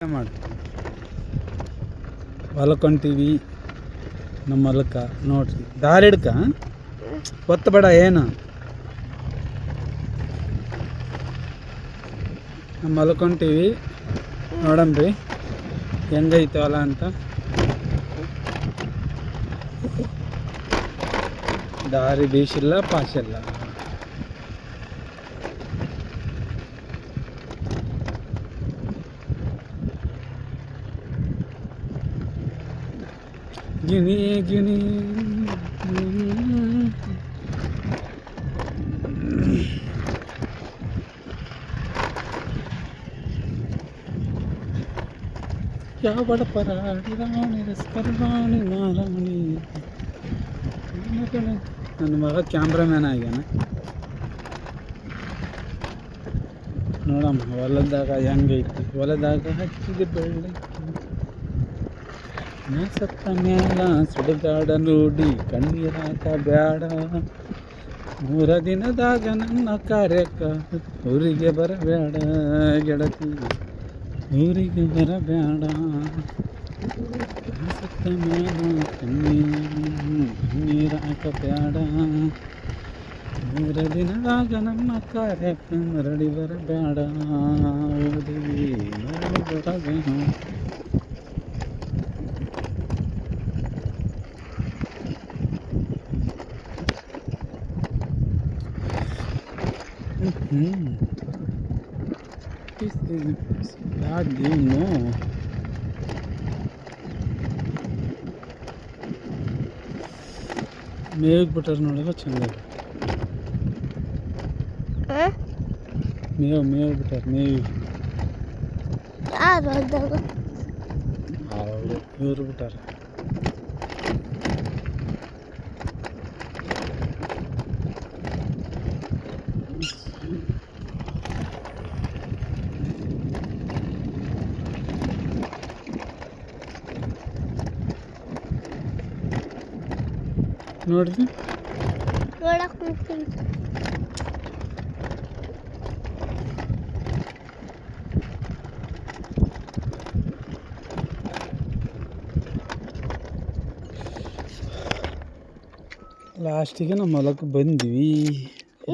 ಮಾಡಿ ಹೊಲಕ್ಕೆ ಹೊಂಟೀವಿ ನಮ್ಮ ಹೊಲಕ್ಕ ನೋಡ್ರಿ. ದಾರಿ ಹಿಡ್ಕ? ಒತ್ತು ಬೇಡ, ಏನು? ನಮ್ಮ ಹೊಲಕ್ಕೆ ನೋಡಂಬ್ರಿ ಹೆಂಗೈತೆ ಹೊಲ ಅಂತ? ದಾರಿ ಬೀಸಿಲ್ಲ ಪಾಸಿಲ್ಲ ಗಿಣಿ ಗಿಣಿ ಯಾವ ಬಡ ಪರಾಡಿ ರಾಣಿ ರಸ್ಕರ ರಾಣಿ ಮಾರಾಣಿ ನನ್ನ ಮಗ ಕ್ಯಾಮ್ರಾಮ್ಯಾನ್ ಆಗ್ಯಾನ ನೋಡಮ್ಮ ಹೊಲದಾಗ ಹೆಂಗೈತಿ ಹೊಲದಾಗ ಹಚ್ಚಿದ ಬೆಳ್ಳಕ್ಕಿ ನಾ ಸತ್ತ ಮ್ಯಾಲ ಸುಡುಗಾಡ ನೋಡಿ ಕಣ್ಣೀರಾಕ ಬ್ಯಾಡ. ಮೂರ ದಿನದಾಗ ನನ್ನ ಕಾರ್ಯಕ್ಕ ಊರಿಗೆ ಬರಬೇಡ ಗೆಳತಿ, ಊರಿಗೆ ಬರಬೇಡ. ಸತ್ತ ಮ್ಯಾಲ ಕಣ್ಣೀರು ಕಣ್ಣೀರಾಕ ಬ್ಯಾಡ. ಮೂರ ದಿನದಾಗ ನಮ್ಮ ಕಾರ್ಯಕ್ಕ ಮರಳಿ ಬರಬೇಡ. ಓದಿ, ಮರಳಿ ಬರಬೇಡ. This is bad game, no. ಮೇವಿಗೆ ಬಿಟ್ಟಾರ ನೋಡಲ್ಲ ಚಂದ ಮೇವು ಮೇವು ಬಿಟ್ಟಾರ ಮೇವಿ ಯಾರು ಅದಾಗ ಅವರು ಇವ್ರು ಬಿಟ್ಟಾರ ನೋಡ್ರಿ. ಲಾಸ್ಟಿಗೆ ನಮ್ಮ ಹೊಲಕ್ಕೆ ಬಂದ್ವಿ.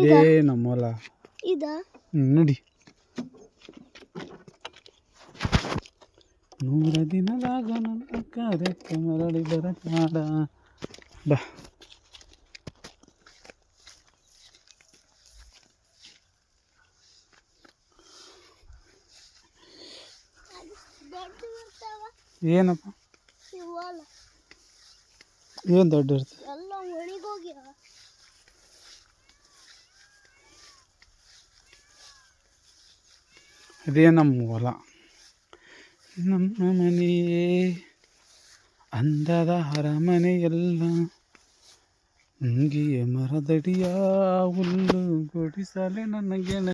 ಇದೇ ನಮ್ಮ ಹೊಲ. ನೋಡಿ. ನೂರ ದಿನದಾಗ ನನ್ನ ಕಾರ್ಯಕ್ರಮ ಮರಳಿ ಬರಬೇಡ ಬಾ. ಏನಪ್ಪ? ಏನು ದೊಡ್ಡ ಇರ್ತದೆ ಎಲ್ಲ ಒಣಗೋಗ್ಯಾವ ಇದೇ ನಮ್ಮ ಹೊಲ. ನಮ್ಮ ಮನೆಯೇ ಅಂದದ ಅರಮನೆಯೆಲ್ಲ. ಮುಂಗಿಯ ಮರದಡಿಯ ಹುಲ್ಲು ಗುಡಿಸಲೆ ನನಗೆ